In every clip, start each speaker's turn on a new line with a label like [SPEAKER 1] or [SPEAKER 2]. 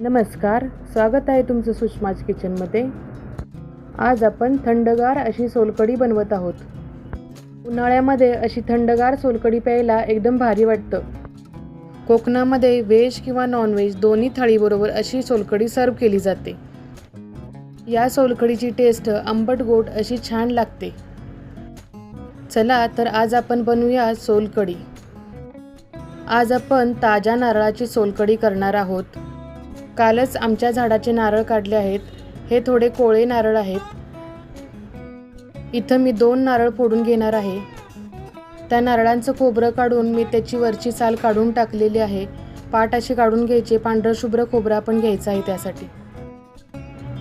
[SPEAKER 1] नमस्कार स्वागत आहे तुमचं सुषमाज किचनमध्ये. आज आपण थंडगार अशी सोलकढी बनवत आहोत. उन्हाळ्यामध्ये अशी थंडगार सोलकढी प्यायला एकदम भारी वाटतं. कोकणामध्ये व्हेज किंवा नॉनव्हेज दोन्ही थाळीबरोबर अशी सोलकढी सर्व केली जाते. या सोलकढीची टेस्ट आंबट गोड अशी छान लागते. चला तर आज आपण बनवूया सोलकढी. आज आपण ताज्या नारळाची सोलकढी करणार आहोत. कालच आमच्या झाडाचे नारळ काढले आहेत. हे थोडे कोळे नारळ आहेत. इथं मी दोन नारळ फोडून घेणार आहे. त्या नारळांचं खोबरं काढून मी त्याची वरची साल काढून टाकलेली आहे. पाट अशी काढून घ्यायचे. पांढरं शुभ्र खोबरं आपण घ्यायचं आहे त्यासाठी.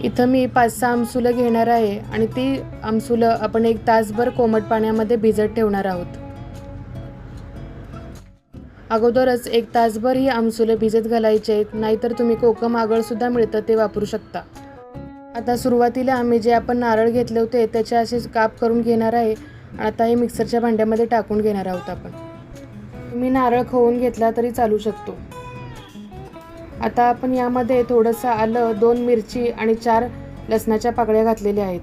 [SPEAKER 1] इथं मी पाच सहा आमसुलं घेणार आहे आणि ती आमसुलं आपण एक तासभर कोमट पाण्यामध्ये भिजत ठेवणार आहोत. अगोदरच एक तासभर ही आमसुले भिजत घालायचे आहेत नाहीतर तुम्ही कोकम आगळसुद्धा मिळतं ते वापरू शकता. आता सुरुवातीला आम्ही जे आपण नारळ घेतले होते त्याचे असे काप करून घेणार आहे. आता हे मिक्सरच्या भांड्यामध्ये टाकून घेणार आहोत आपण. तुम्ही नारळ खवून घेतला तरी चालू शकतो. आता आपण यामध्ये थोडंसं आलं दोन मिरची आणि चार लसणाच्या पाकळ्या घातलेल्या आहेत.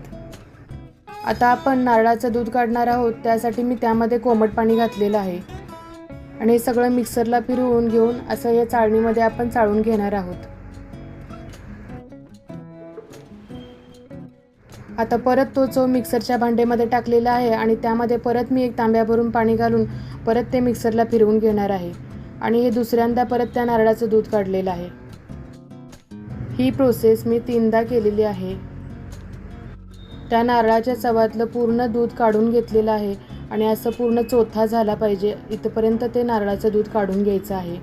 [SPEAKER 1] आता आपण नारळाचं दूध काढणार आहोत त्यासाठी मी त्यामध्ये कोमट पाणी घातलेलं आहे. आणि हे सगळं मिक्सरला फिरवून घेऊन असं या चाळणीमध्ये आपण चाळून घेणार आहोत. आता परत तो चव मिक्सरच्या भांडेमध्ये टाकलेला आहे आणि त्यामध्ये परत मी एक तांब्या भरून पाणी घालून परत ते मिक्सरला फिरवून घेणार आहे. आणि हे दुसऱ्यांदा परत त्या नारळाचं दूध काढलेलं आहे. ही प्रोसेस मी तीनदा केलेली आहे. त्या नारळाच्या चवातलं पूर्ण दूध काढून घेतलेलं आहे. आणि असं पूर्ण चोथा झाला पाहिजे. इथपर्यंत ते नारळाचं दूध काढून घ्यायचं आहे.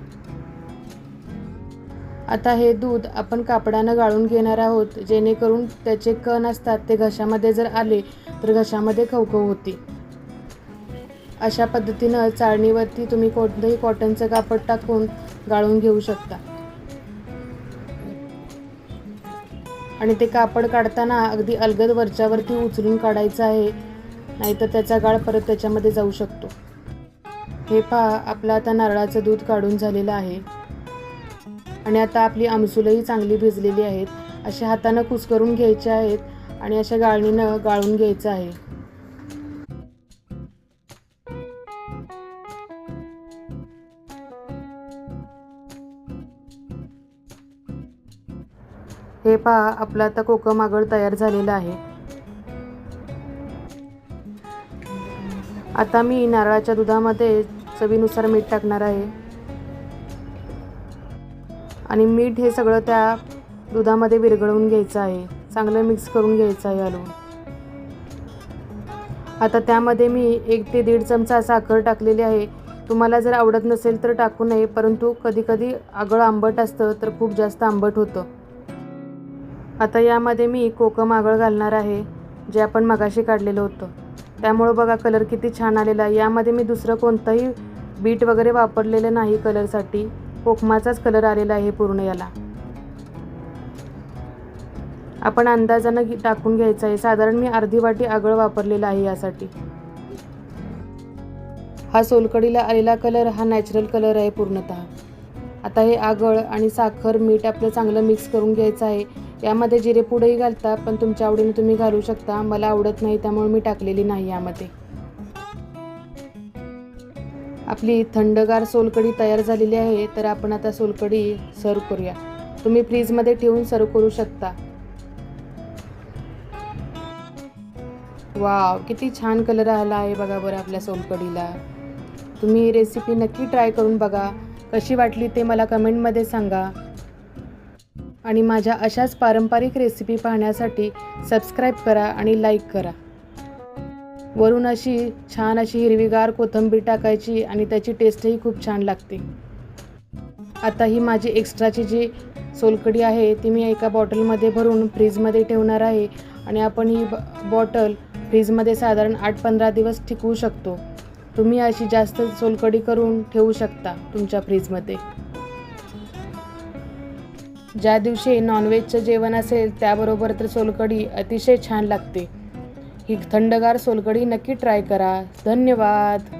[SPEAKER 1] आता हे दूध आपण कापडानं गाळून घेणार आहोत जेणेकरून त्याचे कण असतात ते घशामध्ये जर आले तर घशामध्ये खवखव होती अशा पद्धतीनं चाळणीवरती तुम्ही कोणतंही कॉटनचं कापड टाकून गाळून घेऊ शकता. आणि ते कापड काढताना अगदी अलगद वरच्यावरती उचलून काढायचं आहे. नाहीतर त्याचा गाळ परत त्याच्यामध्ये जाऊ शकतो. हे पहा आपलं आता नारळाचं दूध काढून झालेलं आहे. आणि आता आपली आमसुलही चांगली भिजलेली आहेत. अशा हातानं कुस्करून घ्यायचे आहेत आणि अशा गाळणीनं गाळून घ्यायचं आहे. हे पहा आपलं आता कोकम आगळ तयार झालेलं आहे. आता मी नारळाच्या दुधामध्ये चवीनुसार मीठ टाकणार आहे. आणि मीठ हे सगळं त्या दुधामध्ये विरघळवून घ्यायचं आहे. चांगलं मिक्स करून घ्यायचं आहे हलवून आता त्यामध्ये मी एक ते दीड चमचा साखर टाकलेली आहे. तुम्हाला जर आवडत नसेल तर टाकू नये परंतु कधीकधी आगळं आगळ आंबट असतं तर खूप जास्त आंबट होतं. आता यामध्ये मी कोकम आगळ घालणार आहे जे आपण मगाशी काढलेलं होतं. त्यामुळं बघा कलर किती छान आलेला आहे. यामध्ये मी दुसरं कोणतंही बीट वगैरे वापरलेलं नाही कलरसाठी. कोकमाचाच कलर आलेला आहे पूर्ण याला. आपण अंदाजानं टाकून घ्यायचं आहे. साधारण मी अर्धी वाटी आगळ वापरलेला आहे यासाठी. हा सोलकडीला आलेला कलर हा नॅचरल कलर आहे पूर्णतः. आता हे आगळ आणि साखर मीठ आपलं चांगलं मिक्स करून घ्यायचं आहे. यामध्ये जिरेपुडही घालता पण तुमच्या आवडीने तुम्ही घालू शकता. मला आवडत नाही त्यामुळे मी टाकलेली नाही यामध्ये. आपली थंडगार सोलकढी तयार झालेली आहे तर आपण आता सोलकढी सर्व करूया. तुम्ही फ्रीजमध्ये ठेवून सर्व करू शकता. वाव किती छान कलर आला आहे बघा बरं आपल्या सोलकढीला. तुम्ही रेसिपी नक्की ट्राय करून बघा. कशी वाटली ते मला कमेंटमध्ये सांगा. आणि माझ्या अशाच पारंपरिक रेसिपी पाहण्यासाठी सबस्क्राईब करा आणि लाईक करा. वरून अशी छान अशी हिरवीगार कोथिंबीर टाकायची आणि त्याची टेस्टही खूप छान लागते. आता ही माझी एक्स्ट्राची जी सोलकढी आहे ती मी एका बॉटलमध्ये भरून फ्रीजमध्ये ठेवणार आहे आणि आपण ही ब बॉटल फ्रीजमध्ये साधारण आठ पंधरा दिवस टिकवू शकतो. तुम्ही अशी जास्त सोलकढी करून ठेवू शकता तुमच्या फ्रीजमध्ये ज्या दिवशी नॉनव्हेजचं जेवण असेल त्याबरोबर तर सोलकढी अतिशय छान लागते. ही थंडगार सोलकढी नक्की ट्राय करा. धन्यवाद.